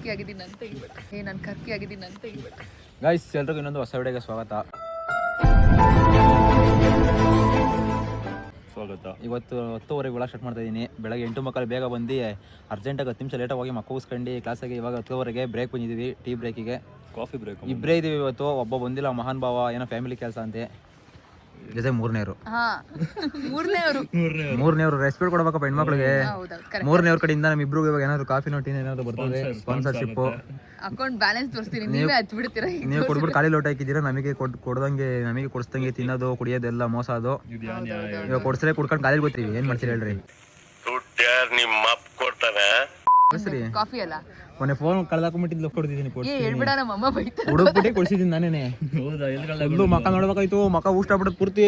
ಕರ್ಕಿ ಆಗಿದ್ದೀನಿ ಅಂತ ಏ ನಾನು ಕರ್ಕಿ ಆಗಿದ್ದೀನಿ ಅಂತ ತೆಗಿಬೇಕು ಗೈಸ್ ಎಲ್ರಿಗೂ ಇನ್ನೊಂದು ಹೊಸ ವಿಡಿಯೋಗೆ ಸ್ವಾಗತ. ಸ್ವಾಗತ. ಇವತ್ತು ಹತ್ತುವರೆಗೆ ಒಳಗೆ ಸ್ಟಾರ್ಟ್ ಮಾಡ್ತಾ ಇದ್ದೀನಿ ಬೆಳಗ್ಗೆ ಎಂಟು ಮಕ್ಕಳು ಬೇಗ ಬಂದು ಅರ್ಜೆಂಟಾಗಿ ಹತ್ತು ನಿಮಿಷ ಲೇಟಾಗಿ ಹೋಗಿ ಮಕ್ಕ ಉಸ್ಕೊಂಡು ಆಗಿ ಇವಾಗ ಹತ್ತುವರೆಗೆ ಬ್ರೇಕ್ ಬಂದಿದ್ದೀವಿ ಟೀ ಬ್ರೇಕಿಗೆ ಕಾಫಿ ಬ್ರೇಕ್ ಇಬ್ಬರೇ ಇದ್ದೀವಿ ಇವತ್ತು ಒಬ್ಬ ಬಂದಿಲ್ಲ ಮಹಾನ್ ಭಾವ ಏನೋ ಫ್ಯಾಮಿಲಿ ಕೆಲಸ ಅಂತೆ. ಜೊತೆ ಮೂರನೇವರು ಹಾ ಮೂರನೇವರು ಮೂರನೇವರು ರೆಸ್ಪೆಕ್ಟ್ ಕೊಡ್ಬೇಕಪ್ಪ ಹೆಣ್ಮಕ್ಳಿಗೆ. ಹೌದೌದು ಕರೆಕ್ಟ್ ಮೂರನೇವ್ರ ಕಡೆಯಿಂದ ನಮ್ ಇಬ್ರು ಇವಾಗ ಏನಾದ್ರು ಕಾಫಿ ನೋಟ್ ಏನಾದ್ರು ಬರ್ತದೆ ಸ್ಪಾನ್ಸರ್ಶಿಪ್ ಅಕೌಂಟ್ ಬ್ಯಾಲೆನ್ಸ್ ತೋರಿಸ್ತೀನಿ ನೀವೇ ಹಚ್ಬಿಡ್ತೀರಾ ಬಿಡ್ತೀರಾ? ನೀವು ಕೊಡ್ಬಿಟ್ಟು ಖಾಲಿ ಲೋಟ ಹಾಕಿದ್ದೀರಾ ನಮಗೆ ಕೊಡ್ ಕೊಡ್ದಂಗೆ ನಮಗೆ ಕೊಡಿಸ್ದಂಗೆ ತಿನ್ನೋದು ಕುಡಿಯೋದೆಲ್ಲ ಮೋಸ ಅದು. ಇವಾಗ ಕೊಡ್ಸ್ರೆ ಕುಡ್ಕೊಂಡು ಖಾಲಿ ಬರ್ತೀವಿ ಏನ್ ಮಾಡ್ತೀರಿ ಹೇಳ್ರಿ? ನಿಮ್ಮ ಕಾಫಿ ಅಲ್ಲ? ಮೊನ್ನೆ ಫೋನ್ ಕಳ್ದಾಕೊಂಡ್ಬಿಟ್ಟಿದ್ದು ಕೊಡ್ತಿದ್ದೀನಿ ಏ ಹೇಳ್ಬಿಡ ನಮ್ಮ ಅಮ್ಮ ಬೈತಾ ಹುಡುಕ್ಬಿಟ್ಟು ಕೊಡ್ಸಿದ್ದೀನಿ ನಾನೇನೆ. ಹೌದಾ ಒಂದು ಮಕ್ಕ ನೋಡ್ಬೇಕಾಯ್ತು ಮಕ್ಕ ಊಷ್ಟ ಬಿಡೋದು ಪೂರ್ತಿ.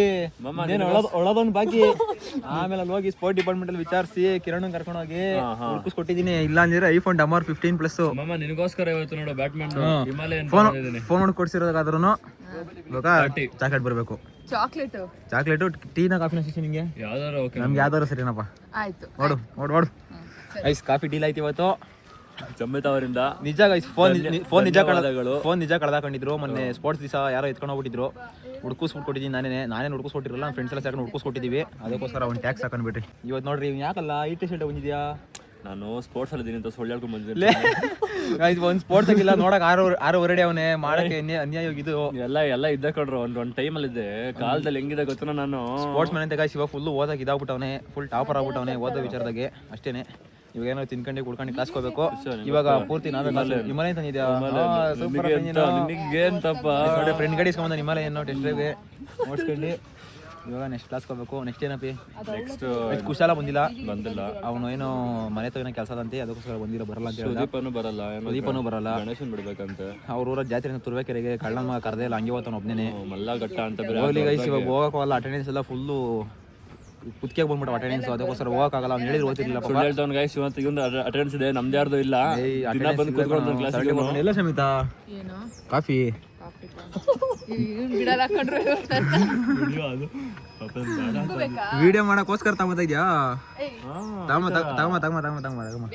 ಇನ್ನೇನು ಒಳದೊಂದು ಬಾಕಿ. ಆಮೇಲೆ ಅಲ್ಲಿ ಹೋಗಿ ಸ್ಪೋರ್ಟ್ ಡಿಪಾರ್ಟ್ಮೆಂಟ್ ಅಲ್ಲಿ ವಿಚಾರಿಸಿ ಕಿರಣ್ ಕರ್ಕೊಂಡು ಹೋಗಿ ಹುಡುಕಿಸ್ಕೊಟ್ಟಿದ್ದೀನಿ ಇಲ್ಲ ಅಂದ್ರೆ ಐಫೋನ್ ಡಮರ್ ಫಿಫ್ಟೀನ್ ಪ್ಲಸ್ ಮಮ್ಮ ನಿನಗೋಸ್ಕರ ಇವತ್ತು ನೋಡು ಬ್ಯಾಟ್ಮನ್ ಹಿಮಾಲಯನ್ ಫೋನ್ ಫೋನ್ ಕೊಡ್ಸಿರೋದಾದ್ರೂ ಇವಾಗ ಚಾಕ್ಲೇಟ್ ಬರಬೇಕು. ಚಾಕ್ಲೇಟ್ ಚಾಕ್ಲೇಟ್ ಟೀನ ಕಾಫಿನ ಸಿಸ್ಟಮ್ ನಿಮಗೆ ಯಾವ್ದಾರು ಓಕೆ ನಮ್ಗೆ ಯಾವ್ದಾರು ಸರಿನಪ್ಪ. ಆಯ್ತು ನೋಡು ನೋಡು ನೋಡು. ಐಸ್ ಕಾಫಿ ಡೀಲ್ ಆಯ್ತು ಇವತ್ತು. ಜಮ್ಮೆತವರಿಂದ ಅವರಿಂದ ನಿಜ ಗೈಸ್ ಫೋನ್ ಫೋನ್ ನಿಜ ಕಳೆದಗಳು ಫೋನ್ ನಿಜ ಕಳೆದಾಕೊಂಡಿದ್ರು. ಮೊನ್ನೆ ಸ್ಪೋರ್ಟ್ಸ್ ದಿವಸ ಯಾರೋ ಎತ್ಕೊಂಡು ಹೋಗ್ಬಿಟ್ಟಿದ್ರು. ಹುಡ್ಕಿಸ್ಬಿಟ್ಟು ಕೊಟ್ಟಿದ್ದೀನಿ ನಾನೇ ನಾನೇ ಹುಡ್ಕಿಸ್ಕೊಟ್ಟಿರಲ್ಲ ನಮ್ಮ ಫ್ರೆಂಡ್ಸ್ ಎಲ್ಲ ಸೇರ್ಕೊಂಡು ಹುಡ್ಕಿಸ್ಕೊಟ್ಟಿದ್ದೀವಿ ಅದಕ್ಕೋಸ್ಕರ ಒಂದು ಟ್ಯಾಕ್ಸ್ ಹಾಕೊಂಡ್ಬಿಟ್ರಿ. ಇವತ್ತು ನೋಡ್ರಿ ಇವ್ನು ಯಾಕಲ್ಲ ಈ ಟಿ ಶರ್ಟ್ ಬಂದಿದ್ಯಾ ನಾನು ಸ್ಪೋರ್ಟ್ಸ್ ಅಲ್ಲಿ ಇದೀನಿ ಅಂತ ಸುಳ್ಳು ಹೇಳ್ಕೊಂಡು ಬಂದಿದ್ದೀನಿ ಗೈಸ್ ಒಂದು ಸ್ಪೋರ್ಟ್ಸ್ ಆಗಿಲ್ಲ ನೋಡಕ್ ಆರು ಆರು ಹೊರಡೆ ಅವನೇ. ಮಾಡಕ್ಕೆ ಅನ್ಯ- ಅನ್ಯಾಯ ಇದು ಎಲ್ಲ ಎಲ್ಲ ಇದ್ದ ಕೊಡ್ರು ಒಂದ್ ಒಂದ್ ಟೈಮ್ ಅಲ್ಲಿ ಇದ್ದೆ. ಕಾಲದಲ್ಲಿ ಹೆಂಗಿದೆ ಗೊತ್ತನ ನಾನು. ಸ್ಪೋರ್ಟ್ಸ್ ಮ್ಯಾನ್ ಅಂತ ಗೈಸ್ ಇವಾಗ ಫುಲ್ ಓದಕ್ಕೆ ಇದಾಗ್ಬಿಟ್ಟವನೆ. ಫುಲ್ ಟಾಪರ್ ಆಗ್ಬಿಟ್ಟವನೆ ಓದೋ ವಿಚಾರದಾಗೆ. ಅಷ್ಟೇನೆ. ಇವಾಗ ಏನೋ ತಿನ್ಕೊಂಡು ಕುಡ್ಕೊಂಡು ಕ್ಲಾಸ್ ಹೋಗ್ಬೇಕು. ಇವಾಗ ಪೂರ್ತಿ ನಾವೇ ಹಿಮಾಲಯ ತಂದಿದ್ಯಾ? ಫ್ರೆಂಡ್ ಗಾಡಿ ಇಸ್ಕೊಂಡ್ ಹಿಮಾಲಯ ಏನೋ ಟೆಸ್ಟ್ ಡ್ರೈವ್ಗೆ ಇವಾಗ ನೆಕ್ಸ್ಟ್ ಕ್ಲಾಸ್ ಹೋಗ್ಬೇಕು. ನೆಕ್ಸ್ಟ್ ಏನಪ್ಪಿ? ನೆಕ್ಸ್ಟ್ ಕುಶಾಲ ಬಂದಿಲ್ಲ. ಬಂದಿಲ್ಲ. ಅವನು ಏನೋ ಮನೆ ತಗೋ ಕೆಲಸ ಅದಂತೆ ಅದಕ್ಕೋಸ್ಕರ ಬಂದಿಲ್ಲ ಬರಲ್ಲ ಅಂತ ಸುದೀಪನು ಬರಲ್ಲ ಏನೋ ದೀಪನೂ ಬರಲ್ಲ. ಗಣೇಶನ್ ಬಿಡ್ಬೇಕಂತೆ. ಅವ್ರ ಊರ ಜಾತ್ರೆ ತುರ್ಬೇಕೆರೆಗೆ ಕಳ್ಳನ ಕರ್ದೇ ಇಲ್ಲ ಹಂಗೆ ಹೋಗ್ತಾನ ಒಬ್ಬನೇ ಮಲ್ಲ ಘಟ್ಟ ಅಂತ ಹೋಗ್ಲಿ ಗೈಸ್ ಇವಾಗ ಹೋಗಕ್ಕೆ ಅಟೆಂಡೆನ್ಸ್ ಎಲ್ಲ ಫುಲ್ಲು ಕುತ್ಕೆ ಬಂದ್ಬಿಟ್ಟು ಅಟೆಂಡೆನ್ಸ್ ಅದಕ್ಕೋಸ್ಕರ ಹೋಗಕ್ಕಾಗಲ್ಲ ಅವ್ನು ಹೇಳಿದ್ರು ಓದ್ತಿರ್ಲಿಲ್ಲ ಪಾಪ. ಸುಳ್ಳು ಗೈಸ್ ಇವತ್ತು ಇವಂದು ಅಟೆಂಡೆನ್ಸ್ ಇದೆ ನಮ್ದು ಯಾರ್ದು ಇಲ್ಲ. ಏಯ್, ದಿನ attendance ಬಂದು ಇಲ್ಲ ಕೂತ್ಕೊಂಡು ಕ್ಲಾಸ್ Saturday ಬರ್ತಾನೆ. ಎಲ್ಲ ಸಮಿತ? ಏನು? ಕಾಫಿ? ಕಾಫಿ ಇವ್ನು ಬಿಡಲ್ಲ ಕಣ್ರು ಬೇಕಾ ವಿಡಿಯೋ ಮಾಡಕ್ಕೋಸ್ಕರ ತಗೊಂತ ಇದ್ಯಾ? ಏಯ್. ತಗೊಂಬ ತಗೊಂಬ ತಗೊಂಬ ತಗೊಂಬ ತಗೊಂಬ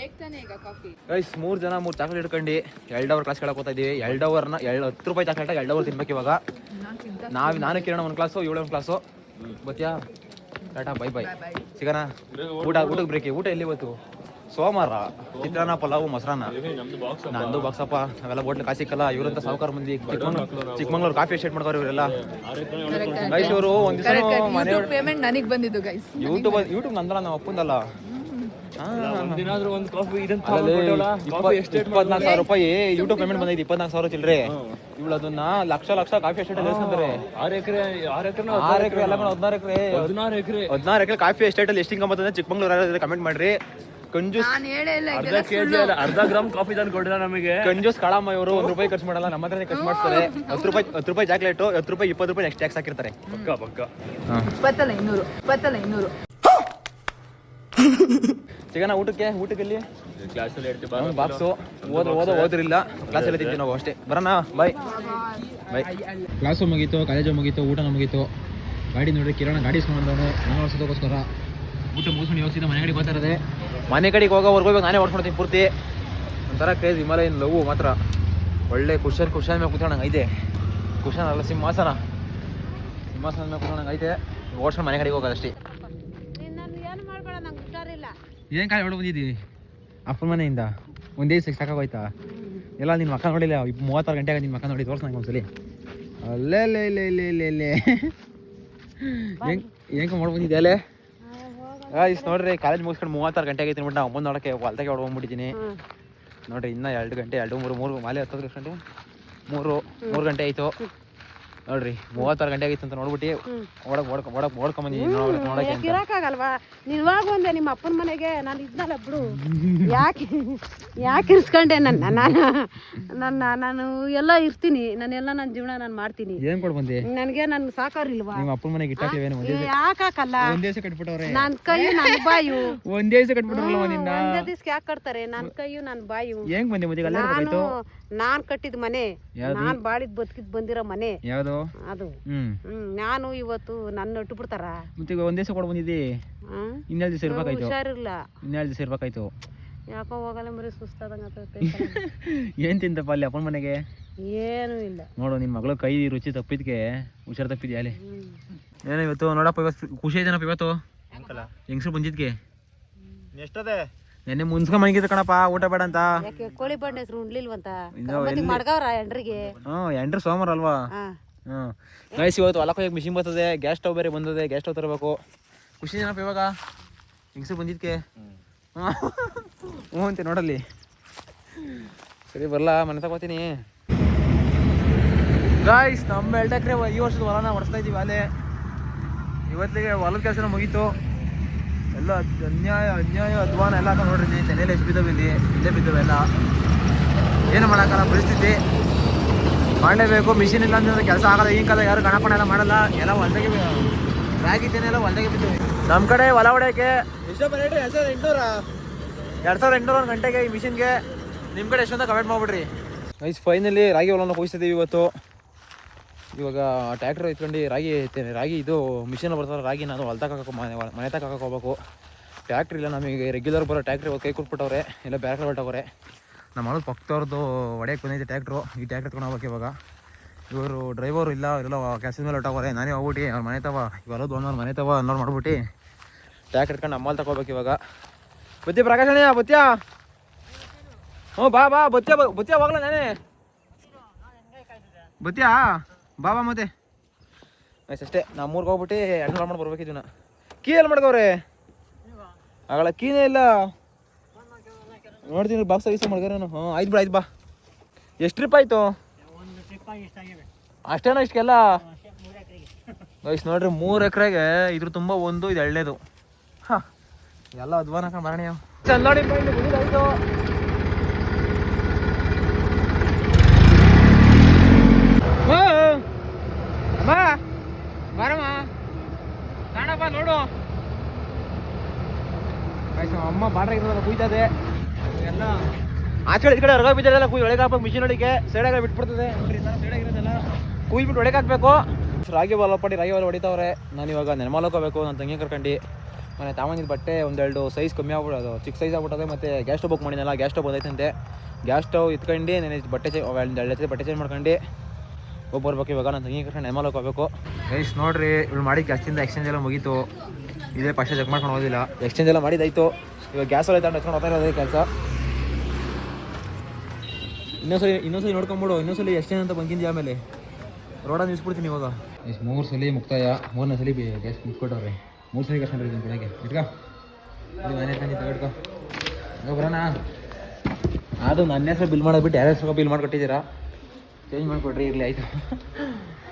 ಈಗ ಕಾಫಿ. ಗೈಸ್ ಮೂರು ಜನ ಮೂರು ಚಾಕ್ಲೇಟ್ ಇಟ್ಕೊಂಡು ಎರಡು ಅವರ್ ಕ್ಲಾಸ್ ಕೇಳಕ್ ಹೋಗ್ತಾ ಇದೀವಿ. ಎರಡು ಅವರ್ನ ಎರಡು ಹತ್ತು ರೂಪಾಯಿ ಚಾಕ್ಲೇಟ್ ಎರಡು ಅವರ್ ತಿನ್ಬೇಕು ಇವಾಗ. ನಾವ್ ನಾನು ಕಿರಣ ಒಂದು ಕ್ಲಾಸು ಏಳು ಒಂದು ಕ್ಲಾಸು ಬತ್ಯಾ ಟಾಟಾ ಬೈ ಬೈ ಸಿಗೋಣ? ಊಟ ಊಟಕ್ಕೆ ಬ್ರೇಕಿ ಊಟ ಎಲ್ಲಿ ಇವತ್ತು? ಸೋಮವಾರ. ಚಿತ್ರಾನ್ನ ಪಲಾವು ಮೊಸರನ್ನ. ನಂದು ಬಾಕ್ಸಪ್ಪ ನಾವೆಲ್ಲ ಹೋಟ್ಲ್ ಕಾಸು ಸಿಕ್ಕಲ್ಲ. ಇವರಂತ ಸಾವುಕಾರ ಮಂದಿ ಚಿಕ್ಕಮಂಗ್ಳೂರು ಚಿಕ್ಕಮಂಗ್ಳೂರು ಕಾಫಿ ಎಸ್ಟೇಟ್ ಮಾಡ್ತಾರೆ ಇವರೆಲ್ಲ. ಗೈಸ್ ಇವರು ಒಂದ್ ದಿವಸ ಯೂಟ್ಯೂಬ್ ಪೇಮೆಂಟ್ ನನಗೆ ಬಂದಿದ್ದು ಗೈಸ್ ಯೂಟ್ಯೂಬ್ ಯೂಟ್ಯೂಬ್ ನಂದಲ್ಲ ನಮ್ಮ ಅಪ್ಪಂದಲ್ಲ ಒಂದಿನಾದ್ರೂ ಒಂದು ಕಾಫಿ ಇದಂತ ಇಪ್ಪತ್ನಾಲ್ಕು ಸಾವಿರ ರೂಪಾಯಿ ಯೂಟ್ಯೂಬ್ ಪೇಮೆಂಟ್ ಬಂದೈತಿ ಇಪ್ಪತ್ನಾಲ್ಕು ಸಾವಿರ ಚಿಲ್ಲರೆ ಇವಳು ಅದನ್ನ ಲಕ್ಷ ಲಕ್ಷ ಕಾಫಿ ಎಸ್ಟೇಟ್ ಇಸ್ಕೊಂತಾರೆ. ಆರು ಎಕರೆ ಆರು ಎಕರೆ ಆರು ಎಕರೆ ಎಲ್ಲ ಹದಿನಾರು ಎಕರೆ. ಹದಿನಾರು ಎಕರೆ. ಹದಿನಾರು ಎಕರೆ ಕಾಫಿ ಎಸ್ಟೇಟ್ ಅಲ್ಲಿ ಎಷ್ಟು ಇನ್ಕಮ್ ಬರ್ತದೆ ಚಿಕ್ಕಮಂಗ್ಳೂರ್ ಕಮೆಂಟ್ ಮಾಡ್ರಿ. ಕಂಜೂಸ್ ನಾನು ಹೇಳೇ ಇಲ್ಲ ಅರ್ಧ ಕೆಜಿ ಅಲ್ಲ ಅರ್ಧ ಗ್ರಾಮ್ ಕಾಫಿ ತಂದು ಕೊಡಿಲ್ಲ ನಮಗೆ. ಕಂಜೂಸ್ ಕಾಳಮ್ಮ ಇವರು ಒಂದ್ ರೂಪಾಯಿ ಖರ್ಚು ಮಾಡಲ್ಲ ನಮ್ಮ ಹತ್ರನೇ ಖರ್ಚು ಮಾಡ್ತಾರೆ. ಹತ್ತು ರೂಪಾಯಿ ಹತ್ತು ರೂಪಾಯಿ ಚಾಕ್ಲೇಟ್ ಹತ್ತು ರೂಪಾಯಿ ಇಪ್ಪತ್ತು ರೂಪಾಯಿ ನೆಕ್ಸ್ಟ್ ಟ್ಯಾಕ್ಸ್ ಹಾಕಿರ್ತಾರೆ. ಪಕ್ಕ ಪಕ್ಕ. ಇಪ್ಪತ್ತಲ್ಲ ಇನ್ನೂರು ಇಪ್ಪತ್ತಲ್ಲ ಇನ್ನೂರು. ಸಿಗೋಣ ಊಟಕ್ಕೆ ಊಟಕ್ಕೆ ಇಲ್ಲಿ? ಕ್ಲಾಸಲ್ಲಿ ಹೇಳ್ತೀವಿ ಬಾಕ್ಸು. ಓದ ಓದೋ ಓದ್ರಿಲ್ಲ. ಕ್ಲಾಸಲ್ಲಿ ತಿಂತೀವಿ ನಾವು ಅಷ್ಟೇ. ಬರೋಣ? ಬಾಯ್ ಬಾಯ್ ಕ್ಲಾಸು ಮುಗೀತು ಕಾಲೇಜು ಮುಗೀತು ಊಟ ಮುಗೀತು. ಗಾಡಿ ನೋಡಿ ಕಿರಣ ಗಾಡಿ ಇಸ್ಕೊಂಡ್ಬಂದವನು ನಾನು ಓಡಿಸೋದಕ್ಕೋಸ್ಕರ ಊಟ ಮುಗಿಸ್ಕೊಂಡು ಯೋಚಿಸಿದ ಮನೆ ಕಡೆಗೆ ಬರ್ತಾ ಇರೋದೇ. ಮನೆ ಕಡೆಗೆ ಹೋಗೋವರೆಗೂ ಹೋಗ್ಬೇಕು ನಾನೇ ಓಡಿಸ್ಕೊಡ್ತೀನಿ ಪೂರ್ತಿ. ಒಂಥರ ಕ್ರೇಜ್ ಹಿಮಾಲಯನ್ ಲವ್ ಮಾತ್ರ. ಒಳ್ಳೆ ಕುಶನ್ ಕುಶನ್ ಮೇಲೆ ಕೂತ್ಕೊಂಡಂಗೆ ಐತೆ. ಕುಶನ್ ಅಲ್ಲ ಸಿಂಹಾಸನ. ಸಿಂಹಾಸನ ಮೇಲೆ ಕೂತ್ಕೊಂಡಂಗೆ ಐತೆ. ಓಡಿಸ್ಕೊಂಡು ಮನೆ ಕಡೆಗೆ ಹೋಗೋದಷ್ಟೇ ಏನು ಮಾಡಬೇಡ ನಂಗೆ ಹುಷಾರಿಲ್ಲ ಏನು ಕಾಲ ಹೊಡೆ ಬಂದಿದ್ದೀವಿ ಅಪ್ಪನ ಮನೆಯಿಂದ. ಒಂದೇ ಸಿಕ್ಸ್ ಸಾಕಾಗೋಯ್ತಾ? ಎಲ್ಲ ನಿನ್ನ ಮಕ್ಕ ನೋಡಿಲ್ಲ ಮೂವತ್ತಾರು ಗಂಟೆಗೆ ನಿನ್ನ ಮಕ್ಕ ನೋಡಿ ತೋರ್ಸ ನಂಗೆ ಒಂದ್ಸಲಿ. ಅಲ್ಲೇ, ಲೇ ಲೇ ಲೇ ಹೆಂಗೆ ಹೆಂಗೆ ಮಾಡಿ ಬಂದಿದ್ದೆ ಅಲ್ಲೇ ಇಸ್ ನೋಡ್ರಿ ಕಾಲೇಜ್ ಮುಗಿಸ್ಕೊಂಡು ಮೂವತ್ತಾರು ಗಂಟೆಗೆ ಐತಿ ನಾವು ಒಂಬತ್ತು ನೋಡಕ್ಕೆ ಹೊಲ್ದಾಗೆ ಹೊಡ್ಕೊಂಡ್ಬಿಟ್ಟಿದ್ದೀನಿ ನೋಡ್ರಿ, ಇನ್ನೂ ಎರಡು ಗಂಟೆ, ಎರಡು, ಮೂರು ಮೂರು, ಮಾಲೆ ಹತ್ತೋದು ಗಂಟೆ ಮೂರು ಮೂರು ಗಂಟೆ ಆಯಿತು. ನೋಡ್ರಿ ಮೂವತ್ತಾರು ಗಂಟೆ ಆಗಿತ್ತು ಅಂತ ನೋಡ್ಬಿಟ್ಟು ಓಡಕ್ ಓಡಕ್ ಓಡಕ್ ಓಡ್ಕೊಂಬಂದಿದ್ದೀನಿ ನೋಡಕ್ಕೆ ನೋಡಕ್ಕೆ ಅಂತ. ಇರಕ್ಕಾಗಲ್ವಾ ನೀನ್ ಇವಾಗ ಬಂದೆ ನಿಮ್ಮ ಅಪ್ಪನ ಮನೆಗೆ ನಾನು ಇದ್ನಲ್ಲ ಬಿಡು. ಯಾಕೆ ಯಾಕೆ ಇರ್ಸ್ಕೊಂಡೆ ನನ್ನ ನಾನು ನನ್ನ ನಾನು ಎಲ್ಲ ಇರ್ತೀನಿ. ಎಲ್ಲ ನನ್ನ ಜೀವನ ನಾನು ಮಾಡ್ತೀನಿ. ಏನು ಕೊಡ್ ಬಂದೆ? ನನಗೆ ನನ್ನ ಸಾಕಾರಿಲ್ವಾ? ನಿಮ್ಮ ಅಪ್ಪನ ಮನೆಗೆ ಇಟ್ಟಾಕ್ಲೇವೇನು ಒಂದೇ ಯಾಕಲ್ಲ ಒಂದೇ ದಿವಸ ಕಟ್ಬಿಟ್ಟವ್ರೆ. ನನ್ನ ಕೈ ನನ್ನ ಬಾಯು. ಒಂದೇ ದಿವಸ ಕಟ್ಬಿಟ್ರಲ್ಲ ನಿನ್ನ? ಒಂದೇ ದಿವ್ಸಕ್ಕೆ ಯಾಕೆ ಕಟ್ತಾರೆ? ನನ್ನ ಕೈಯು ನನ್ನ ಬಾಯು. ಹೆಂಗ್ ಬಂದೆ ಮದುವೆ ಅಲ್ಲೇ ನಾನು ನಾನ್ ಕಟ್ಟಿದ ಮನೆ. ಯಾವ್ದು? ನಾನ್ ಬಾಳಿದ್ ಬದುಕಿದ್ ಬಂದಿರೋ ಮನೆ. ಯಾವ್ದು? ಅದು. ಹ್ಮ್. ಹ್ಮ್ ನಾನು ಇವತ್ತು ನನ್ನ ಇಟ್ಟು ಬಿಡ್ತಾರ? ಮತ್ತೆ ಈಗ ಒಂದೇ ದಿವಸ ಕೊಡ್ ಬಂದಿದ್ದಿ. ಇನ್ನೆರಡು ದಿವಸ ಇರ್ಬೇಕಾಯ್ತು. ಹುಷಾರಿಲ್ಲ ಇನ್ನೆರಡು ದಿವಸ ಇರ್ಬೇಕಾಯ್ತು. ಯಾಕೋ ಹೋಗಲ್ಲ ಮರಿ ಸುಸ್ತಾದಂಗ ಏನ್ ತಿಂತಪ್ಪ ಅಲ್ಲಿ ಅಪ್ಪನ ಮನೆಗೆ? ಏನು ಇಲ್ಲ. ನೋಡು ನಿಮ್ಮ ಮಗಳು ಕೈ ರುಚಿ ತಪ್ಪಿದ್ಕೆ ಹುಷಾರ್ ತಪ್ಪಿದ್ಯಾ ಅಲ್ಲಿ. ಏನೋ ಇವತ್ತು ನೋಡಪ್ಪ ಇವತ್ತು ಖುಷಿ ಐತೆನಪ್ಪ ಇವತ್ತು? ಹೆಂಗಸ್ರು ಬಂದಿದ್ಕೆ? ಎಷ್ಟದೆ? ನೆನ್ನೆ ಮುನ್ಸ್ಕೊಂಡ್ ಮಣಗಿದ್ರು ಕಣಪ್ಪ ಊಟ ಬೇಡ ಅಂತ. ಯಾಕೆ ಕೋಳಿ ಬಂಡೆ ಹೆಸರು ಉಂಡ್ಲಿಲ್ವಂತ ಮಡ್ಗವ್ರ ಎಂಡ್ರಿಗೆ ಹ್ಮ್ ಎಂಟ್ರು ಸೋಮವಾರ ಅಲ್ವಾ? ಹಾ ಗೈಸ್ ಇವತ್ತು ಹೊಲಕ್ಕೆ ಹೋಗಿ ಮಿಷಿನ್ ಬರ್ತದೆ ಗ್ಯಾಸ್ ಸ್ಟವ್ ಬೇರೆ ಬಂದದೆ ಗ್ಯಾಸ್ ಸ್ಟವ್ ತರಬೇಕು. ಖುಷಿ ಏನಪ್ಪ ಇವಾಗ? ಹೆಂಗಸ್ರು ಬಂದಿದ್ಕೆ. ಹ್ಞೂ. ಅಂತೆ ನೋಡಲ್ಲಿ. ಸರಿ ಬರಲ್ಲ ಮನೆ ತಗೋತೀನಿ. ಗಾಯ್ಸ್ ನಮ್ಮ ಎಲ್ಟಕ್ರೆ ಈ ವರ್ಷದ ಹೊಲನ ಹೊಡಿಸ್ತಾ ಇದ್ದೀವಿ ಅಲ್ಲೇ. ಇವತ್ತಿಗೆ ಹೊಲದ ಕೆಲಸ ಮುಗೀತು. ಎಲ್ಲ ಅನ್ಯಾಯ ಅನ್ಯಾಯ ಅಧ್ವಾನ ಎಲ್ಲ ನೋಡ್ರಿ ತಲೆಯಲ್ಲಿ ಎಷ್ಟು ಬಿದ್ದವೆ ಇಲ್ಲಿ? ಇಲ್ಲೇ ಬಿದ್ದವೆ ಎಲ್ಲ. ಏನು ಮಾಡೋಕ್ಕಲ್ಲ ಪರಿಸ್ಥಿತಿ. ಮಾಡಲೇಬೇಕು ಮಿಷಿನ್ ಇಲ್ಲ ಅಂದ್ರೆ ಕೆಲಸ ಆಗಲ್ಲ. ಈ ಕಾಲ ಯಾರು ಗಣಪಣ ಎಲ್ಲ ಮಾಡಲ್ಲ. ಎಲ್ಲ ಹೊಲ್ದಾಗೆ ರಾಗಿ ತೆನೆ ಎಲ್ಲ ಹೊಲ್ದಾಗೆ ಬಿದ್ದೀವಿ ನಮ್ಮ ಕಡೆ ಹೊಲ ಹೊಡೆಯಕ್ಕೆ ಎರಡು ಸಾವಿರ ಎಂಟುನೂರ. ಎರಡು ಸಾವಿರದ ಎಂಟುನೂರ ಒಂದು ಗಂಟೆಗೆ ಈ ಮಿಷಿನ್ಗೆ ನಿಮ್ಮ ಕಡೆ ಎಷ್ಟೊಂದ ಕಮೆಂಟ್ ಮಾಡಿಬಿಡ್ರಿ. ಐಸ್ ಫೈನಲಿ ರಾಗಿ ಹೊಲನ ಕೂಯಿಸಿದ್ದೀವಿ ಇವತ್ತು. ಇವಾಗ ಟ್ಯಾಕ್ಟ್ರ್ ಎತ್ಕೊಂಡು ರಾಗಿ ಎತ್ತೇನೆ ರಾಗಿ ಇದು ಮಿಷಿನ್ ಬರ್ತಾರೆ ರಾಗಿ ನಾನು ಹೊಲ್ದಾಗ ಹಾಕೋ ಮನೆ ಮನೆ ಹೋಗ್ಬೇಕು. ಟ್ಯಾಕ್ಟ್ರ್ ಇಲ್ಲ ನಮಗೆ ರೆಗ್ಯುಲರ್ ಬರೋ ಟ್ಯಾಕ್ಟ್ರಿ ಕೈ ಕೊಟ್ಬಿಟ್ಟವ್ರೆ ಇಲ್ಲ ಬ್ಯಾರೆ ಕಡೆ ಹೊಟ್ಟವ್ರೆ ನಮ್ಮ ಮಳದ ಪಕ್ಕದವ್ರದ್ದು ಒಡೆಯಕ್ಕೆ ಬಂದೈತೆ ಟ್ಯಾಕ್ಟ್ರು. ಈ ಟ್ಯಾಕ್ಟ್ರ್ ತೊಗೊಂಡು ಹೋಗ್ಬೇಕು ಇವಾಗ. ಇವರು ಡ್ರೈವರು ಇಲ್ಲ, ಇವರೆಲ್ಲ ಕೆಲಸದ ಮೇಲೆ ಹೊಟ್ಟೋಗೋರೆ ನಾನೇ ಹೋಗ್ಬಿಟ್ಟು, ಅವ್ರ ಮನೆ ತವ. ಇವೆಲ್ಲದು ಒಂದೊಂದು ಮನೆ ತವ ಅನ್ನೋರು ಮಾಡ್ಬಿಟ್ಟು. ಟ್ಯಾಕ್ಟ್ರ್ ಇಟ್ಕೊಂಡು ನಮ್ಮಲ್ಲಿ ತಗೋಬೇಕು ಇವಾಗ. ಬತ್ತಿ ಪ್ರಕಾಶಣ್ಯ ಬತ್ತಿಯ? ಹ್ಞೂ, ಬಾ ಬಾ, ಬತ್ತ್ಯಾ ಬತ್ತ್ಯಾ, ಹೋಗ್ಲ ನಾನೇ. ಬತ್ತ್ಯಾ, ಬಾ ಬಾ, ಮತ್ತೆ. ಆಯ್ತು ಅಷ್ಟೇ. ನಮ್ಮ ಮೂರ್ಗೆ ಹೋಗ್ಬಿಟ್ಟು ಎಣ್ಣೆ ಮಾಡ್ಕೊಂಡು ಬರ್ಬೇಕಿದ್ವಿ ನಾ ಕೀ ಎಲ್ಲಿ ಮಾಡ್ಕವ್ರೆ? ಆಗಲ್ಲ, ಕೀನೇ ಇಲ್ಲ. ನೋಡ್ತೀನಿ ಬಾಕ್ಸ್ ಗೀಸ ನಾನು. ಹ್ಞೂ, ಆಯ್ತು ಬಿಡ, ಆಯ್ತು ಬಾ. ಎಷ್ಟು ಟ್ರಿಪ್ ಆಯಿತು? ಅಷ್ಟೇನೋ ಇಷ್ಟಕ್ಕೆಲ್ಲ? ಐಸ್ ನೋಡ್ರಿ, ಮೂರು ಎಕರೆಗೆ ಇದ್ರ ತುಂಬ ಒಂದು, ಇದು ಎಳ್ಳೇದು. ಹಾಂ, ಎಲ್ಲ ಅದ್ವಾನ ಹಾಕೊಂಡು ಮರಣಿ ಚಂದೋಡಿ ಆಯಿತು. ಮುಗಿದಾಯ್ತು ಓ ಅಮ್ಮ, ಬಾರಮ್ಮ. ಕಾಣಪ್ಪ, ನೋಡು. ಆಯ್ತು, ಅಮ್ಮ ಬಾಟ್ರ ಇರೋದಲ್ಲ ಕುಯ್ತದೆ ಎಲ್ಲ. ಆಚೆ ಕಡೆ ಈ ಕಡೆ ಹೊರಗೆ ಬಿದ್ದಿರಲ್ಲ ಕುಯ್ ಒಳಗೆ ಹಾಕ್ಬೇಕು ಮಿಷಿನ್ ಒಳಗೆ ಸೈಡಾಗ ಬಿಟ್ಬಿಡ್ತದೆ. ಸೈಡಾಗ ಇರೋದಲ್ಲ ಕುಯ್ಬಿಟ್ಟು ಒಳಗೆ ಹಾಕ್ಬೇಕು. ರಾಗಿ ಬಾಲ್ ಪಡಿ ರಾಗಿ ಬಾಲ್ ಹೊಡಿತಾವ್ರೆ. ನಾನು ಇವಾಗ ನೆನಮಾಲಕ್ಕೆ ಹೋಗ್ಬೇಕು ನನ್ನ ತಂಗಿ ಕರ್ಕೊಂಡು. ಮನೆ ತಾಮಂದಿದ್ದು ಬಟ್ಟೆ ಒಂದೆರಡು ಸೈಜ್ ಕಮ್ಮಿ ಆಗ್ಬಿಡೋದು. ಚಿಕ್ಕ ಸೈಜ್ ಆಗ್ಬಿಟ್ಟದೆ ಮತ್ತು ಗ್ಯಾಸ್ ಸ್ಟವ್ ಬುಕ್ ಮಾಡಿದ್ದೆಲ್ಲ ಗ್ಯಾಸ್ ಸ್ಟವ್ ಬಂದೈತಂತೆ. ಗ್ಯಾಸ್ ಸ್ಟವ್ ಇತ್ಕೊಂಡು ನೆನೆ ಬಟ್ಟೆ ಚೇ ಒಂದು ಜೊತೆ ಬಟ್ಟೆ ಚೇಂಜ್ ಮಾಡ್ಕೊಂಡು. ಹೋಗಿ ಬರ್ಬೇಕು ಇವಾಗ ನನ್ನ ತಂಗಿ ಕರ್ಕೊಂಡು ನೆನಮಾಲಕ್ಕೆ ಹೋಗ್ಬೇಕು. ಗೈಸ್ ನೋಡ್ರಿ ಇವಳು ಮಾಡಿ ಗ್ಯಾಸ್ಟಿಂದ ಎಕ್ಸ್ಚೇಂಜ್ ಎಲ್ಲ ಮುಗೀತು. ಇದೇ ಪಕ್ಷ ಚೆಕ್ ಮಾಡ್ಕೊಂಡು ಹೋಗೋದಿಲ್ಲ ಎಕ್ಸ್ಚೇಂಜ್ ಎಲ್ಲ ಮಾಡಿದಾಯ್ತು ಇವಾಗ ಗ್ಯಾಸ್ ಒಳಗೆ ತಗೊಂಡು ಎತ್ಕೊಂಡು ಹೋಗ್ತಾ ಇರೋದೇ ಕೆಲಸ. ಇನ್ನೊಂದ್ಸಲಿ ಇನ್ನೊಂದ್ಸಲಿ ನೋಡ್ಕೊಂಬಿಡು, ಇನ್ನೊಂದ್ಸಲಿ ಎಷ್ಟೇ ಅಂತ ಬಂದಿದ್ದೆ ಆಮೇಲೆ. ರೋಡ ನಿಲ್ಸ್ಬಿಡ್ತೀನಿ ಇವಾಗ. ಎಸ್ ಮೂರು ಸಲ ಮುಕ್ತಾಯ, ಮೂರನೇ ಸಲ ಗ್ಯಾಸ್ ಮುಟ್ಕೊಟ್ಟವ್ರಿ ಮೂರು ಸಲ ಕರ್ಕೊಂಡಿದ್ದೀನಿ ಬೆಳಗ್ಗೆ. ಇಟ್ಕೋ ಮನೆ ತಗೊಡ್ಕೋ ಇವಾಗ ಬರೋಣ. ಅದು ನನ್ನ ಹೆಸರು ಬಿಲ್ ಮಾಡೋದ್ಬಿಟ್ಟು ಯಾರ ಹೆಸರು ಬಿಲ್ ಮಾಡಿಕೊಟ್ಟಿದ್ದೀರಾ? ಚೇಂಜ್ ಮಾಡಿಕೊಡ್ರಿ, ಇರಲಿ, ಆಯಿತು.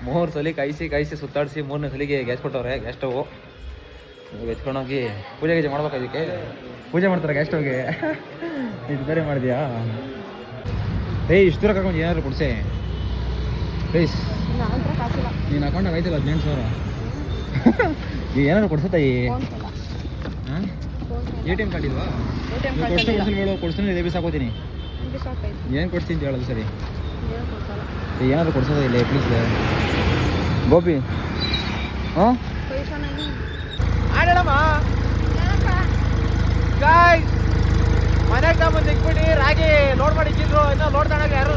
ಮೂರು ಸಲ ಕಾಯಿಸಿ ಕಾಯಿಸಿ ಸುತ್ತಾಡಿಸಿ ಮೂರನೇ ಸಲಿಗೆ ಗ್ಯಾಸ್ ಕೊಟ್ಟವ್ರೆ ಗ್ಯಾಸ್ ಸ್ಟವು ಹೆಚ್ಕೊಂಡೋಗಿ ಪೂಜೆ ಗೀಜೆ ಮಾಡ್ಬೇಕು ಅದಕ್ಕೆ. ಪೂಜೆ ಮಾಡ್ತಾರೆ ಗ್ಯಾಸ್ ಸ್ಟವ್ಗೆ ಇದು ಬೇರೆ ಮಾಡಿದ್ಯಾ? ಏಯ್ ಇಷ್ಟು ದೂರ ಕರ್ಕೊಂಡು ಏನಾದ್ರು ಕೊಡ್ಸೆ. ಪ್ಲೀಸ್ ನೀನು ಅಕೌಂಟಾಗ ಐತಲ್ಲ ಹದಿನೆಂಟು ಸಾವಿರ. ನೀ ಏನಾದ್ರು ಕೊಡ್ಸ ತಾಯಿ. ಎ ಟಿ ಎಂ ಕಾರ್ಡ್ ಇಲ್ವಾ? ಕೊಡ್ಸು ಕೊಡ್ಸಲು ಹೇಳು ಕೊಡ್ಸ್ತೀನಿ ಇದೇ ಬೀಸ್ ಹಾಕೋತೀನಿ ಏನು ಕೊಡ್ತೀನಿ ಅಂತ ಹೇಳೋದು ಸರಿ. ಏನಾದ್ರು ಕೊಡ್ಸೋದ ಇಲ್ಲ ಪ್ಲೀಸ್ ಗೋಪಿ. ಹಾಂ ಆಡೋಣಮ್ಮ ಗಾಯ್ ಮನೆಗೆ ತಗೊಂಬಂದು ಇಟ್ಬಿಟ್ಟು ರಾಗಿ ಲೋಡ್ ಮಾಡಿ ಇಕ್ಕಿದ್ರು ಇನ್ನೂ ಲೋಡ್ ತಗೊಳಕ್ಕೆ ಯಾರು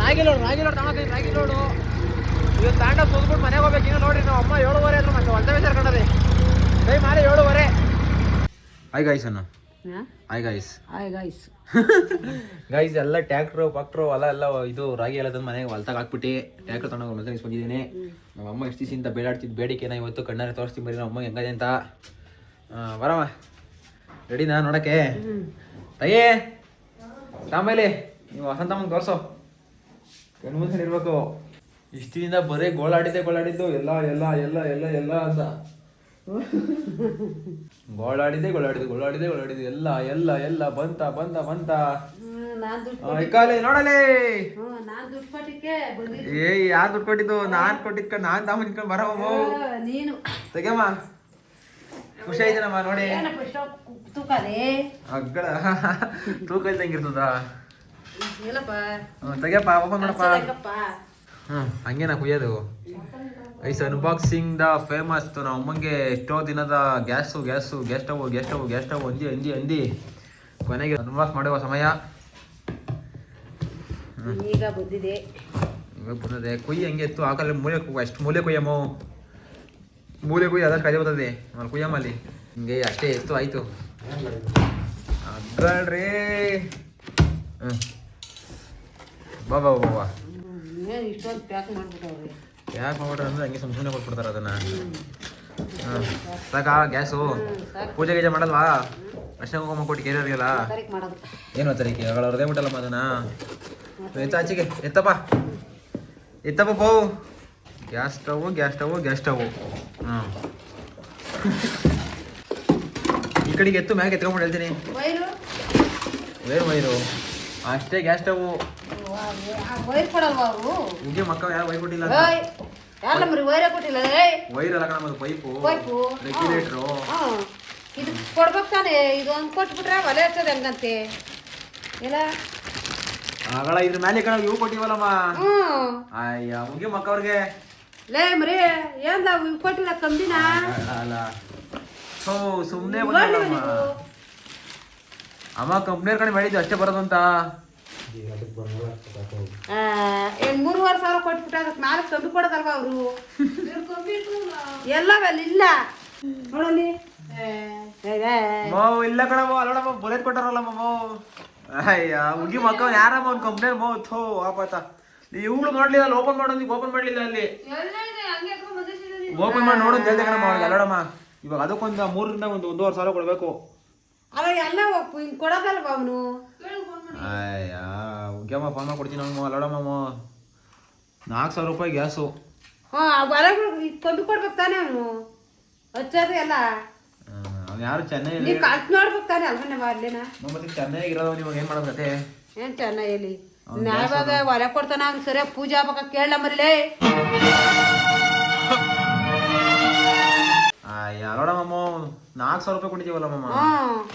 ರಾಗಿ ಲೋಡ್ ರಾಗಿ ಲೋಡ್ ತಗೊಳಕ್ಕೆ ರಾಗಿ ಲೋಡು ಇವತ್ತು ತಾಂಡ ಸುದ್ಬಿಟ್ಟು ಮನೆಗೆ ಹೋಗ್ಬೇಕು. ಇನ್ನು ನೋಡ್ರಿ ನಾವು ಅಮ್ಮ ಏಳುವರೆ ಅಂದ್ರೆ ಮತ್ತೆ ಹೊಲ್ತವೇ ಸೇರ್ಕೊಂಡ್ರಿ ಕೈ ಮಾಡಿ ಏಳುವರೆ. ಹಾಯ್ ಗಾಯ್ಸ್ ಅಣ್ಣ. Hi guys hi guys guys ಎಲ್ಲ ಟ್ಯಾಕ್ಟ್ರು ಪಾಕ್ಟ್ರು ಹೊಲ ಎಲ್ಲ ಇದು ರಾಗಿ ಎಲ್ಲ ತಂದು ಮನೆಗೆ ಹೊಲ್ತಾಗ ಹಾಕ್ಬಿಟ್ಟು ಟ್ಯಾಕ್ಟ್ರ್ ತಗೊಂಡು ಮತ್ತೆ ಬಂದಿದ್ದೀನಿ ನಮ್ಮ ಅಮ್ಮ ಎಷ್ಟು ದಿವಸದಿಂದ ಬೇಡಾಡ್ತಿದ್ದು ಬೇಡಿಕೆನ ಇವತ್ತು ಕಣ್ಣಾರೆ ತೋರಿಸ್ತೀನಿ ಬರೀ ನಮ್ಮ ಅಮ್ಮ ಹೆಂಗದೆ ಅಂತ. ಬರವಾ ಬರಮ್ಮ. ರೆಡಿನಾ ನೋಡಕ್ಕೆ? ತಾಯೇ ತಾಮೇಲೆ ನೀವು ವಸಂತ ಮುಂದೆ ತೋರಿಸೋ. ಕಣ್ಣು ಮುಂದೆ ಇರ್ಬೇಕು. ಇಷ್ಟಿನಿಂದ ಬರೀ ಗೋಳಾಡಿದ್ದೆ ಗೋಳಾಡಿದ್ದು ಎಲ್ಲ ಎಲ್ಲ ಎಲ್ಲ ಎಲ್ಲ ಎಲ್ಲ ಅಂತ. ಗೋಳಾಡಿದೆ ಗೋಳಾಡಿದ್ದು ಗೋಳಾಡಿದೆ ಗೋಳಾಡಿದ್ದು ಎಲ್ಲ ಎಲ್ಲ ಎಲ್ಲ ಬಂತ ಬಂತ ಬಂತ. ನೋಡಲೇ. ಏ ಯಾರು ದುಡ್ಡು ಕೊಟ್ಟಿದ್ದು? ನಾನ್ ಕೊಟ್ಟಿದ್ಕೊಂಡು ನಾನ್ ತಾಮ ಬರವ ನೀನು ತೆಗೆಮ್ಮ ಖುಷಿ ಆಯ್ತನಮ್ಮ ನೋಡಿ. ತೂಕ ತೂಕದೆ ಅಗ್ಗಳ ತೂಕ ಇಲ್ದಂಗಿರ್ತದ ಇರ್ತದ. ತೆಗೆಯಪ್ಪ ಓಪನ್ ಮಾಡಪ್ಪ. ಹ್ಮ್ ಹಂಗೇನಾ ಕುಯ್ಯೋದು? ಐಸ್ ಅನ್ಬಾಕ್ಸಿಂಗ್ ದ ಫೇಮಸ್ ನಮ್ಮ ಅಮ್ಮಂಗೆ ಎಷ್ಟೋ ದಿನದ gas gas gas stove gas stove gas stove ಅಂದಿ ಅಂದಿ ಅಂದಿ ಕೊನೆಗೆ ಅನ್ಬಾಕ್ಸ್ ಮಾಡುವ ಸಮಯ. ಈಗ ಬಂದಿದೆ. ಈಗ ಬಂದಿದೆ. ಕುಯ್ಯಿ ಹಂಗೆ ಇತ್ತು? ಹಾಕಲ್ಲ ಮೂಲೆ ಕು- ಅಷ್ಟು ಮೂಲೆ ಕುಯ್ಯಮ್ಮ. ಮೂಲೆ ಕುಯ್ಯ ಅದಕ್ಕೆ ಕೈ ಬರ್ತದೆ. ಅಲ್ಲಿ ಕುಯ್ಯಮ್ಮ ಅಲ್ಲಿ ಹಿಂಗೆ ಅಷ್ಟೇ ಎತ್ತು ಆಯ್ತು. ಅದ್ರಲ್ರಿ. ಹ್ಞೂ ಬಾ ಬಾ ಬಾ ಇಷ್ಟೊಂದು ಪ್ಯಾಕ್ ಮಾಡ್ಬಿಟ್ಟವ್ರಿ. ಯಾಕೆ ಮಾಡ್ಬಿಟ್ರೆ ಅಂದ್ರೆ ಹಂಗೆ ಸುಮ್ಮನೆ ಕೊಟ್ಬಿಡ್ತಾರೆ ಅದನ್ನ. ಹಾಂ. ಸಾಕಾ ಗ್ಯಾಸು? ಪೂಜೆ ಗೀಜೆ ಮಾಡಲ್ವಾ? ಅಷ್ಟೇ ಹೋಗಮ್ಮ ಕೊಟ್ಟು ಕೇರಿಯವ್ರಿಗೆಲ್ಲ ಏನು ತರೀಕೆ ಅವಳ ಹೃದಯ ಬಿಟ್ಟಲ್ಲಮ್ಮ ಅದನ್ನ? ಎತ್ತ ಆಚೆಗೆ ಎತ್ತಪ್ಪ. ಎತ್ತಪ್ಪ ಪೋ. Gas stove gas stove gas stove ಹಾಂ ಈ ಕಡೆಗೆ ಎತ್ತು ಮ್ಯಾಗ ಎತ್ಕೊಂಡ್ಬಿಟ್ಟು ಹೇಳ್ತೀನಿ. ವೈರ್? ವೈರು ಅಷ್ಟೇ ಗ್ಯಾಸ್ ಸ್ಟವ್ ಉಗಿ ಮಕ್ಕ ಯಾರು ವೈರ್ ಕೊಟ್ಟಿಲ್ಲ ವೈರೇ ಕೊಟ್ಟಿಲ್ಲ ವೈರ್ ಅಲ್ಲ ಕಣ ಪೈಪು ಪೈಪು ರೆಗ್ಯುಲೇಟ್ರು ಇದು ಕೊಡ್ಬೇಕು ತಾನೆ ಇದು ಒಂದು ಕೊಟ್ಬಿಟ್ರೆ ಒಲೆ ಇರ್ತದೆ ಹೆಂಗಂತೆ? ಇಲ್ಲ ಆಗಲ್ಲ ಇದ್ರ ಮೇಲೆ ಕಣ ಇವು ಕೊಟ್ಟಿವಲ್ಲಮ್ಮ. ಅಯ್ಯ ಮುಗಿ ಮಕ್ಕವ್ರಿಗೆ ಲೇ ಮರಿ ಏನ್ಲ ಇವ್ ಕೊಟ್ಟಿಲ್ಲ ಕಂಬಿನ? ಅಲ್ಲ ಸುಮ್ಮನೆ? ಅಮ್ಮ. ಕಂಪ್ನಿಯರ್ ಕಡೆ ಮಾಡಿದ್ದು ಅಷ್ಟೇ ಬರೋದಂತ ಏನ್ ಮೂರುವರೆ ಸಾವಿರ ಕೊಟ್ಬಿಟ್ಟು ಅದಕ್ಕೆ ನಾಲ್ಕು ಕಂಬಿ ಕೊಡೋದಲ್ವ ಅವರು? ಎಲ್ಲವೆಲ್ಲ ಇಲ್ಲ. ನೋಡಲ್ಲಿ ಏ, ಏ, ಮೋ ಇಲ್ಲ ಕಣಮ್ಮ ಅಲ್ಲೋಡಮ್ಮ ಬುಲೆಟ್ ಕೊಟ್ಟಾರಲ್ಲಮ್ಮ ಮಾವು ಅಯ್ಯ ಹುಗಿ ಮಕ್ಕ ಯಾರಮ್ಮ ಒಂದು ಕಂಪ್ನಿಯರ್ ಮಾವು ಥೋ ಆಪಾತ ಇವಳು ಮಾಡ್ಲಿಲ್ಲ ಅಲ್ಲಿ ಓಪನ್ ಮಾಡೋದು ಓಪನ್ ಮಾಡ್ಲಿಲ್ಲ ಅಲ್ಲಿ. ಓಪನ್ ಮಾಡಿ ನೋಡೋದು ಹೇಳ್ದೆ ಕಣಮ್ಮ ಅಲ್ಲಡಮ್ಮ ಅಲ್ಲೋಡಮ್ಮ. ಇವಾಗ ಅದಕ್ಕೊಂದು ಮೂರರಿಂದ ಒಂದು ಒಂದೂವರೆ ಸಾವಿರ ಕೊಡಬೇಕು. ಅಲ್ಲ ಎಲ್ಲ ಒಪ್ಪು ಹಿಂಗ್ ಕೊಡೋದಲ್ವಾ ಅವನು? ಅಯ್ಯ ಮುಗ್ಯಮ್ಮ ಫೋನ್ ಮಾಡಿ ಕೊಡ್ತೀನಿ ಅಲ್ಲೋಡಮ್ಮ ನಾಲ್ಕು ಸಾವಿರ ರೂಪಾಯಿ ಗ್ಯಾಸು. ಹಾಂ ಕೊಡ್ಬೇಕು ತಾನೆ ಅವನು? ಹಚ್ಚೋದು ಎಲ್ಲ? ಅವ್ನು ಯಾರು ಚೆನ್ನೈ ನೀವು ಕಲ್ತ್ ಮಾಡ್ಬೇಕು ತಾನೆ ಅಲ್ವನೇ ಅಲ್ಲೇನ? ಮತ್ತೆ ಚೆನ್ನೈಗೆ ಏನು ಮಾಡೋದು ಕತೆ? ಏನು ಚೆನ್ನಾಗಿ ನ್ಯಾಯವಾಗ ಹೊರ ಕೊಡ್ತಾನ ಹಂಗ ಸರಿಯಾಗಿ ಪೂಜಾ ಆಗ್ಬೇಕ ಕೇಳ ಮರಿಲೇ ಅಯ್ಯ ಅಲ್ಲೋಡಮ್ಮ ನಾಲ್ಕು ಸಾವಿರ ರೂಪಾಯಿ ಕೊಟ್ಟಿದ್ದೀವಲ್ಲ ಮಮ್ಮ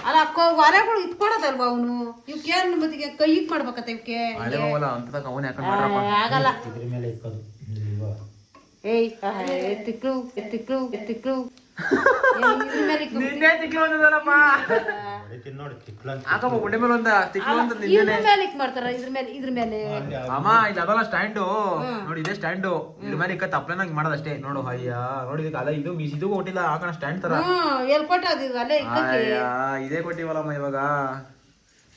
ಅಲ್ಲ ಅಕ್ಕ ಹೊರಗಳು ಇಟ್ಕೊಡೋದಲ್ವಾ ಅವನು? ಇವಕ್ಕೇನ್ ಮತ್ತಿಗೆ ಕೈಗೆ ಮಾಡ್ಬೇಕತ್ತ ಇವಕ್ಕೆ ಹಳೆ ಹೋಗಲ್ಲ ಅಂತ ಅವನು ಯಾಕಂಡ್ ಮಾಡ್ರಪ್ಪ? ಆಗಲ್ಲ. ಏಯ್ ಎತ್ತಿಕ್ಳು ಎತ್ತಿಕ್ಳು ಎತ್ತಿಕ್ಳು. ಇದ್ರ ಮೇಲೆ ಇಕ್ಕು. ನಿನ್ನೆ ತಿಕ್ಲು ಒಂದಲ್ಲಪ್ಪ ಹಾಕಪ್ಪ ಗುಡ್ಡೆ ಮೇಲೆ ಒಂದ ತಿಕ್ಲು ಅಂತ ಇದ್ರ ನಿನ್ನೆ ಮೇಲೆ ಇಕ್ ಮಾಡ್ತಾರ ಇದ್ರ ಮೇಲೆ ಇದ್ರ ಮೇಲೆ. ಅಮ್ಮ ಇದು ಅದಲ್ಲ ಸ್ಟ್ಯಾಂಡು ನೋಡಿ ಇದೇ ಸ್ಟ್ಯಾಂಡು ಇದ್ರ ಮೇಲೆ ಇಕ್ಕ ನೋಡು ಅಯ್ಯ ನೋಡಿ ಇದಕ್ಕೆ. ಅಲ್ಲ ಇದು ಮೀಸ್ ಇದು ಕೊಟ್ಟಿಲ್ಲ ಹಾಕೋಣ ಸ್ಟ್ಯಾಂಡ್ ತರ. ಇದು? ಅಲ್ಲೇ ಇಕ್ಕಕ್ಕೆ. ಅಯ್ಯ ಇದೇ ಕೊಟ್ಟಿವಲ್ಲಮ್ಮ ಇವಾಗ.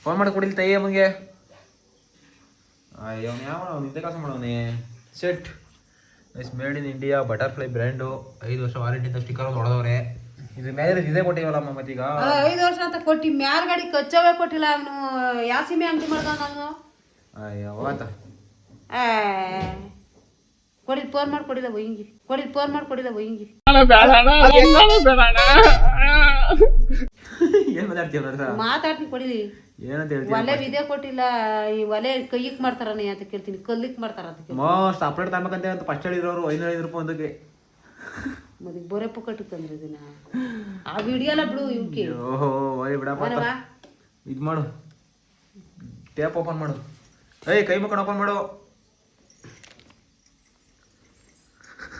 ಫೋನ್ ಮಾಡಿ ಕೊಡಿಲ್ ತೈ ಅಮ್ಮಂಗೆ. ಅಯ್ಯೋ ಯಾವ ನಿದ್ದೆ ಕೆಲಸ ಮಾಡೋನೆ set is made in India Butterfly brand ಐದು ವರ್ಷ ವಾರಂಟಿ ಅಂತ ಸ್ಟಿಕ್ಕರ್ ಒಂದು ಹೊಡೆದವ್ರೆ. ಇದು ಮೇಲೆ ಇದೇ ಕೊಟ್ಟಿವಲ್ಲಮ್ಮ ಮತ್ತೀಗ? ಐದು ವರ್ಷ ಅಂತ ಕೊಟ್ಟಿ ಮ್ಯಾಲ್ಗಡಿ ಕಚ್ಚವೇ ಕೊಟ್ಟಿಲ್ಲ ಅವನು. ಯಾಸಿಮೆ ಅಂಗಡಿ ಮಾಡ್ದ ನಾನು ಅಯ್ಯೋ ಹೋಗತ್ತ ಕೊಡಿಲ್ ಫೋನ್ ಮಾಡಿ ಕೊಡಿದ ಒಯ್ಂಗಿ ಕೊಡಿದ್ ಫೋನ್ ಮಾಡಿ ಕೊಡಿದ ಒಯ್ಂಗಿ ಏನ್ ಮಾತಾಡ್ತೀವಿ ಮಾತಾಡ್ತೀನಿ ಕೊಡಿಲಿ ಏನಂತ ಹೇಳ್ತೀನಿ ಒಲೆ ವಿದೆ ಕೊಟ್ಟಿಲ್ಲ ಈ ಒಲೆ ಕೈಯಿಕ್ ಮಾಡ್ತಾರನೇ ಅಂತ ಕೇಳ್ತೀನಿ ಕಲ್ಲಿಕ್ ಮಾಡ್ತಾರ ಅಂತ ಕೇಳ್ತೀನಿ. ಮೋಸ್ಟ್ ಅಪ್ಡೇಟ್ ತಗೋಬೇಕಂತ ಅಂತ ಫಸ್ಟ್ ಹೇಳಿರೋರು ಐನೂರ ಐದು ರೂಪಾಯಿ ಒಂದಕ್ಕೆ. ಮತ್ತೆ ಬೊರೆ ಪುಕ್ಕಟ್ಟು ತಂದ್ರೆ ದಿನ ಆ ಎಲ್ಲ ಬಿಡು ಇವಕ್ಕೆ ಓಹೋ ಓಯ್ ಬಿಡಪ್ಪ ಇದು ಮಾಡು. ಟ್ಯಾಪ್ ಓಪನ್ ಮಾಡು. ಏಯ್ ಕೈ ಮುಖಂಡು ಓಪನ್ ಮಾಡು.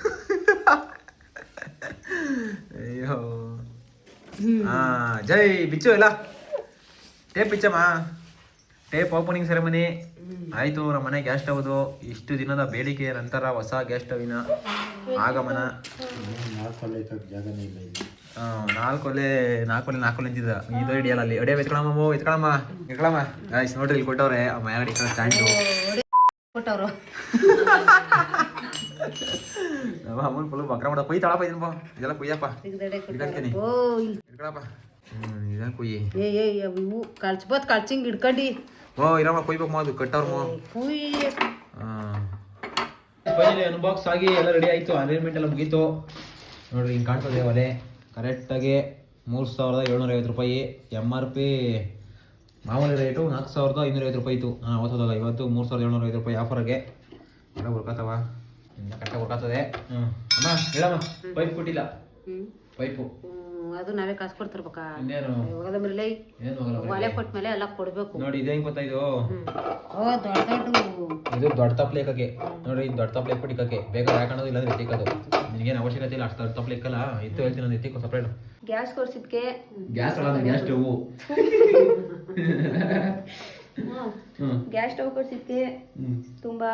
ಅಯ್ಯೋ. ಹಾ ಜೈ ಬಿಚ್ಚು ಎಲ್ಲ. ಟೇಪ್ ಬಿಚ್ಚಮ್ಮ. ಟೇಪ್ ಓಪನಿಂಗ್ ಸೆರೆಮನಿ ಆಯ್ತು ನಮ್ಮ ಮನೆ ಗ್ಯಾಸ್ ಸ್ಟವ್ದು ಇಷ್ಟು ದಿನದ ಬೇಡಿಕೆಯ ನಂತರ ಹೊಸ ಗ್ಯಾಸ್ ಸ್ಟವಿನ ಆಗಮನ. ನಾಲ್ಕೊಲೆ ನಾಲ್ಕು ನಾಲ್ಕೊಲೆ ನಾಲ್ಕು ಒಲೆ ನಾಲ್ಕು ಒಲೆ ಅಂತಿದ್ದ. ಇದು ಹಿಡಿಯಲ್ಲ ಅಲ್ಲಿ. ಅಡೇ ಎತ್ಕೊಳಮ್ಮ ಎತ್ಕೊಳಮ್ಮ ಎತ್ಕೊಳಮ್ಮ. ಗಾಯ್ಸ್ ನೋಡ್ರಿ ಇಲ್ಲಿ ಕೊಟ್ಟವ್ರೆ. ಆ ಮ್ಯಾಗಡಿ ಸ್ಟ್ಯಾಂಡು ಕೊಟ್ಟವ್ರು. ನಮ್ಮ ಅಮ್ಮನ ಫುಲ್ ಬಕ್ರ ಮಾಡ ಕುಯ್ ತಳಪ್ಪ ಇದನ್ನ ಇದೆಲ್ಲ ಕುಯ್ಯಪ್ಪ. ಇಟ್ಕೊಳಪ್ಪ ಹ್ಮ್ ಇದನ್ನ ಕುಯ್ಯಿ. ಏ ಏ ಇವು ಕಳ್ಚ್ಬೋದ್ ಕಳ್ಚಿಂಗ್ ಹಿಡ್ಕಂಡಿ ಓ ಇರಮ್ಮ ಕುಯ್ಬೇಕು ಮಾದು ಕಟ್ಟವ್ರ ಮೋ ಕುಯ್ ಫೈನಲಿ ಅನ್ಬಾಕ್ಸ್ ಆಗಿ ಎಲ್ಲ ರೆಡಿ ಆಯ್ತು. ಅರೇಂಜ್ಮೆಂಟ್ ಎಲ್ಲ ಮುಗೀತು. ನೋಡ್ರಿ ಹಿಂಗೆ ಕಾಣ್ತದೆ ಒಲೆ. ಕರೆಕ್ಟಾಗಿ ಮೂರು ಸಾವಿರದ ಏಳ್ನೂರ ಐವತ್ತು ರೂಪಾಯಿ. ಎಂ ಆರ್ ಪಿ ಮಾಮೂಲಿ ರೇಟು ನಾಲ್ಕು ಸಾವಿರದ ಐನೂರ ಐವತ್ತು ರೂಪಾಯಿ ಇತ್ತು. ಹಾಂ ಅವತ್ತಲ್ಲ ಇವತ್ತು ಮೂರು ಸಾವಿರದ ಏಳ್ನೂರ ಐವತ್ತು ರೂಪಾಯಿ ಆಫರ್ಗೆ ಎಲ್ಲ ಹುಡ್ಕತ್ತವ ಕರೆಕ್ಟಾಗಿ ಹುಡ್ಕತ್ತದೆ ಹ್ಞೂ ಅಮ್ಮ ಹೇಳಮ್ಮ ಪೈಪ್ ಕೊಟ್ಟಿಲ್ಲ. ಹ್ಮ್. ಪೈಪು ಅದು ನಾವೇ ಕಾಸು ಕೊಡ್ತಿರ್ಬೇಕಾ? ಹೋಗದ ಮೇಲೆ ಒಲೆ ಕೊಟ್ಮೇಲೆ ಎಲ್ಲ ಕೊಡ್ಬೇಕು. ನೋಡಿ ಗೊತ್ತಾ ಇದು ಓ ದೊಡ್ಡ ದೊಡ್ಡ ಇದು ದೊಡ್ಡ ತಪ್ಲೆ ಇಕ್ಕಕ್ಕೆ ನೋಡಿ ಇದು ದೊಡ್ಡ ತಪ್ಲೆ ಇಕ್ಬಿಟ್ಟು ಇಕ್ಕಕ್ಕೆ ಬೇಕಾದ್ರೆ ಇಲ್ಲ ಇಲ್ಲಾಂದ್ರೆ ಎತ್ತಿಕ್ಕೋದು ನಿನಗೇನು ಅವಶ್ಯಕತೆ ಇಲ್ಲ ಅಷ್ಟು ದೊಡ್ಡ ತಪ್ಲೆ ಇಕ್ಕಲ್ಲ ಇತ್ತು ಹೇಳ್ತೀನಿ ನಾನು ಸಪ್ರೇಟ್ ಗ್ಯಾಸ್ ಕೊರ್ಸಿದ್ಕೆ ಗ್ಯಾಸ್ ಅಲ್ಲ ಗ್ಯಾಸ್ ಸ್ಟವ್ ಹ್ಮ್. ಗ್ಯಾಸ್ ಸ್ಟವ್ ಕೊರ್ಸಿದ್ಕೆ ಹ್ಮ್. ತುಂಬಾ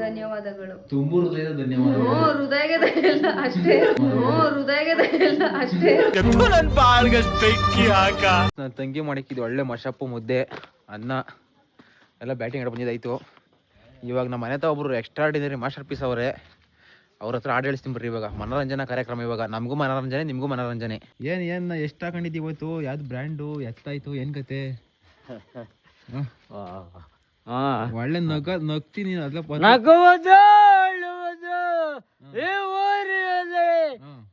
ಧನ್ಯವಾದಗಳು. ತುಂಬು ಹೃದಯದ ಧನ್ಯವಾದ ಹ್ಞೂ ಹೃದಯದ ಎಲ್ಲ ಅಷ್ಟೇ. ಹ್ಞೂ ಹೃದಯದ ಎಲ್ಲ ಅಷ್ಟೇ. ನನ್ನ ತಂಗಿ ಮಾಡಕ್ಕಿದ್ದು ಒಳ್ಳೆ ಮಶಪ್ಪು ಮುದ್ದೆ ಅನ್ನ ಎಲ್ಲ ಬ್ಯಾಟಿಂಗ್ ಆಡ ಬಂದಿದ್ದಾಯ್ತು. ಇವಾಗ ನಮ್ಮ ಮನೆ ಒಬ್ರು ಎಕ್ಸ್ಟ್ರಾರ್ಡಿನರಿ ಮಾಸ್ಟರ್ ಪೀಸ್ ಅವರೇ. ಅವ್ರ ಹತ್ರ ಆಡ್ ಹೇಳ್ತೀನಿ ಬರ್ರಿ ಇವಾಗ. ಮನೋರಂಜನಾ ಕಾರ್ಯಕ್ರಮ ಇವಾಗ. ನಮಗೂ ಮನೋರಂಜನೆ ನಿಮಗೂ ಮನೋರಂಜನೆ. ಏನ್ ಏನ್ ಎಷ್ಟು ಹಾಕೊಂಡಿದ್ದೀವಿ ಇವತ್ತು ಯಾವ್ದು ಬ್ರ್ಯಾಂಡು ಎತ್ತಾಯ್ತು? ಏನ್ ಕತೆ ಒಳ್ಳೆ ನಗ ನಗ್ತೀನಿ ನಗುವುದು ಅಳುವುದು ಈ ಊರಿನಲ್ಲಿ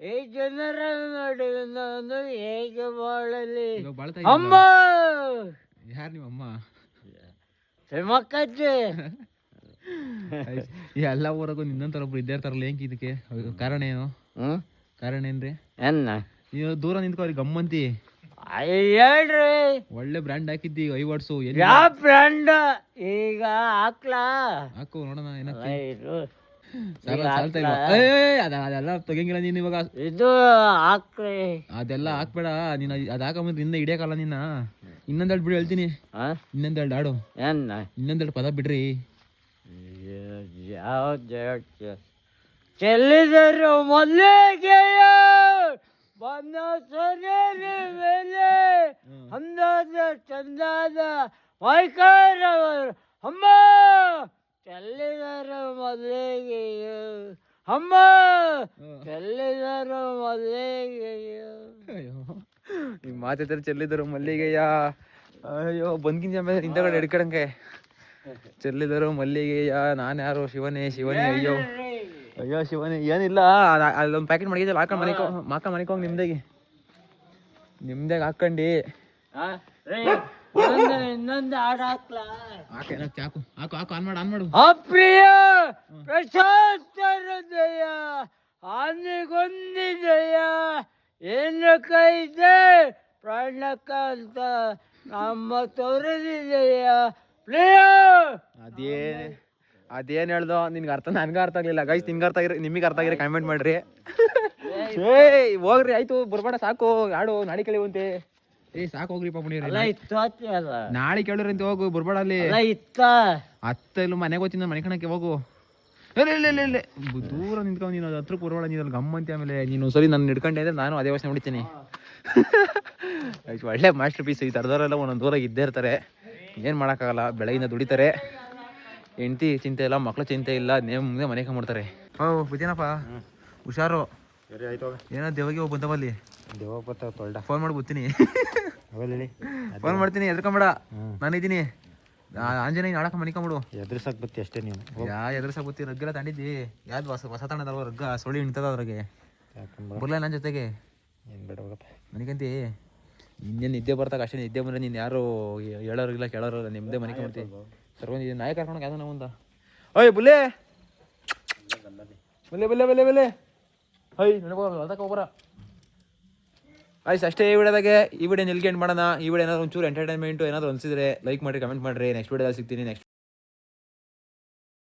ಈ ಜನರ ನಡುವೆ ನಾನು ಹೇಗೆ ಬಾಳಲಿ. ಅಮ್ಮ! ಯಾರು ನಿಮ್ಮ ಅಮ್ಮ? ಹೆಮಕ್ಕಜ್ಜಿ ಈ ಎಲ್ಲ ಊರಾಗೂ ನಿನ್ನಂತರ ಒಬ್ರು ಇದ್ದೇ ಇರ್ತಾರಲ್ಲ ಏನ್ ಇದಕ್ಕೆ? ಕಾರಣ ಏನು? ಕಾರಣ ಏನ್ರಿ? ಎನ್ನ ನೀವು ದೂರ ನಿಂತ್ಕೋರಿ ಗಮ್ಮಂತಿ. ಹೇಳ್ರಿ. ಒಳ್ಳೆ ಬ್ರ್ಯಾಂಡ್ ಹಾಕಿದ್ದಿ ಐ ವರ್ಡ್ಸ್ ಯಾವ ಫ್ರೆಂಡ್ ಈಗ ಹಾಕ್ಲಾ? ಹಾಕು ನೋಡೋಣ ಏನಕ್ಕೆ ಇದು ಸಾಲ ಸಾಲ್ತಾ ಇಲ್ವಾ? ಏ, ಅದ ಅದೆಲ್ಲ ನೀನು ಇವಾಗ. ಇದು ಹಾಕ್ರಿ ಅದೆಲ್ಲ ಹಾಕ್ಬೇಡ ನೀನು ಅದ್ ಹಾಕೊಂಬಂದ್ರೆ ನಿನ್ನ ಹಿಡಿಯಕಲ್ಲ ನಿನ್ನ ಇನ್ನೊಂದೆರಡು ಬಿಡು ಹೇಳ್ತೀನಿ. ಆ? ಇನ್ನೊಂದೆರಡು ಹಾಡು. ಇನ್ನೊಂದ್ ಇನ್ನೊಂದೆರಡು ಪದ ಬಿಡ್ರಿ. ಚೆಲ್ಲಿದ್ರು ಚೆಲ್ಲಿದರು ಸರಿಯರಿ ಮೇಲೆ ಅಂದಾದ ಚಂದಾದ ವಾಯ್ಕಾರವರು ಅಮ್ಮ ಚೆಲ್ಲಿದರು ಮಲ್ಲಿಗೆಯು ಅಮ್ಮ ಚೆಲ್ಲಿದರು ಮಲ್ಲಿಗೆಯು ನಿಮ್ಮ ಮಾತಾಡ್ತಾರೆ ಚೆಲ್ಲಿದರು ಮಲ್ಲಿಗೆಯ. ಅಯ್ಯೋ ಬಂದ್ಕಿಂತ ಹಿಂದಗಡೆ ಎಡ್ಕಡಂಗೆ ಚೆಲ್ಲಿದರು ಮಲ್ಲಿಗೆಯ ನಾನು ಯಾರು ಶಿವನೇ ಶಿವನೇ ಅಯ್ಯೋ. ಅಯ್ಯೋ ಶಿವನೇ ಏನಿಲ್ಲ ಅದ್- ಅಲ್ಲೊಂದು ಪ್ಯಾಕೆಟ್ ಮಾಡಿದ್ದೆ ಹಾಕೊಂಡು ಮನಿಕೋ ಮಾಕ ಮನಿಕೋಂಗ್ ನಿಮ್ದಾಗಿ. ನಿಮ್ದಾಗ ಹಾಕೊಂಡಿ ಇನ್ನೊಂದು ಇನ್ನೊಂದು ಹಾಡು ಹಾಕ್ಲಾ? ಹಾಕೆ ಹಾಕು ಹಾಕು ಹಾಕು ಆನ್ ಮಾಡು ಆನ್ ಮಾಡು. ಅಪ್ರಿಯ ಪ್ರಶಾಂತ ಹೃದಯ ಹಾನಿಗೊಂದಿದೆಯ ಏನು ಕೈದೆ ಪ್ರಾಣಕ್ಕಂತ ನಮ್ಮ ಪ್ರಿಯ! ಅದೇನ್. ಅದೇನ್ ಹೇಳ್ದೋ ನಿನ್ಗೆ ಅರ್ಥ ನನ್ಗೆ ಅರ್ಥ ಆಗ್ಲಿಲ್ಲ. ಗೈಸ್ ನಿಮ್ಗೆ ಅರ್ಥ ಆಗಿರ ನಿಮಗೆ ಅರ್ಥ ಆಗಿರೋ ಕಮೆಂಟ್ ಮಾಡ್ರಿ. ಏಯ್ ಹೋಗ್ರಿ ಆಯ್ತು ಬರ್ಬೇಡ ಸಾಕು. ಯಾಡು ನಾಳೆ ಕೇಳಿವಂತೆ ಏಯ್ ಸಾಕು ಹೋಗ್ರಿ ಪಾಪ ಅಲ್ಲ ನಾಳೆ ಅಂತ ಕೇಳಿರಂತೆ ಹೋಗು ಬರ್ಬೇಡ ಅಲ್ಲಿ. ಅತ್ತ ಇಲ್ಲ ಮನೆಗೆ ಹೋಗ್ತೀನಿ ಮನೆ ಕಣಕ್ಕೆ ಹೋಗು. ಇಲ್ಲ ಇಲ್ಲ ಇಲ್ಲ ಇಲ್ಲ ದೂರ ನಿಂತ್ಕೊಂಡು ನೀನು ಹತ್ರ ಬರ್ಬೇಡ ನೀನು ಅಲ್ಲಿ ಗಮ್ಮಂತಿ ಆಮೇಲೆ. ನೀನು ಸರಿ ನನ್ನ ಹಿಡ್ಕೊಂಡೆ ಅಂದ್ರೆ ನಾನು ಅದೇ ಯೋಚನೆ ಹೊಡಿತೀನಿ ಒಳ್ಳೆ ಮಾಸ್ಟರ್ ಪೀಸ್ ಈ ತರದವರೆಲ್ಲ ಒಂದೊಂದು ದೂರ ಇದ್ದೇ ಇರ್ತಾರೆ. ಏನು ಮಾಡೋಕ್ಕಾಗಲ್ಲ ಬೆಳಗಿಂದ ದುಡಿತಾರೆ. ಹೆಂಡತಿ ಚಿಂತೆ ಇಲ್ಲ ಮಕ್ಳು ಚಿಂತೆ ಇಲ್ಲ ನೇಮ್ ಮುಂದೆ ಮನೆ ಕಂಬಿಡ್ತಾರೆ. ಓ ಬುದ್ಧಿನಪ್ಪ? ಹುಷಾರು. ಏನೋ ದೇವಗೆ ಹೋಗಿ ಬಂದವಲ್ಲಿ ಫೋನ್ ಮಾಡಿ ಬತ್ತೀನಿ ಫೋನ್ ಮಾಡ್ತೀನಿ ಎದ್ಕೊಂಬೇಡ. ನಾನಿದ್ದೀನಿ. ಆಂಜನೇಯ ನಾಳಕ ಮನಿಕೊಂಬಿಡು ಎದುರ್ಸಕ್ ಬತ್ತಿ ಅಷ್ಟೇ ನೀನು. ಯಾ ಎದ್ರಸಕ್ ಬತ್ತಿ ರಗ್ಗೆಲ್ಲ ತಂಡಿದ್ದಿ. ಯಾವ್ದು ಹೊಸ ಹೊಸ ತಣ್ಣದಲ್ವ ರಗ್ಗ? ಸೊಳ್ಳಿ ನಿಂತದ ಅವ್ರಿಗೆ ಬರ್ಲ ನನ್ನ ಜೊತೆಗೆ? ಏನ್ ಬೇಡ ಹೋಗಪ್ಪ ಮನಿಕಂತಿ? ಇನ್ನೇನು ನಿದ್ದೆ ಬರ್ತಾಗ ಅಷ್ಟೇ ನಿದ್ದೆ ಬಂದ್ರೆ ನೀನು ಯಾರು ಹೇಳೋರಿಲ್ಲ ಕೇಳೋರಿಲ್ಲ ನಿಮ್ಮದೇ ಮನಿಕೊಂಬಿಡ್ತಿ ಸರ್ವಂದಿ ನಾಯಿ ಕರ್ಕೊಂಡು ಯಾವ್ದು ನಾವಂದ ಓಯ್ ಬುಲೆ ಬುಲ್ಲೆ ಬುಲ್ಲೆ ಬುಲ್ಲೆ ಬುಲ್ಲೆ. ಹೈ ನನಗೆ ಅದಕ್ಕೆ ಆಯ್ತು ಅಷ್ಟೇ ಈ ವಿಡಿಯೋದಾಗೆ. ಈ ವಿಡಿಯೋ ನಿಲ್ಗೆ ಮಾಡೋಣ. ಈ ವಿಡಿಯೋ ಏನಾದ್ರು ಒಂಚೂರು ಎಂಟರ್ಟೈನ್ಮೆಂಟು ಏನಾದ್ರು ಅನ್ಸಿದ್ರೆ ಲೈಕ್ ಮಾಡಿ ಕಮೆಂಟ್ ಮಾಡಿರಿ. ನೆಕ್ಸ್ಟ್ ವಿಡಿಯೋದಾಗ ಸಿಗ್ತೀನಿ. ನೆಕ್ಸ್ಟ್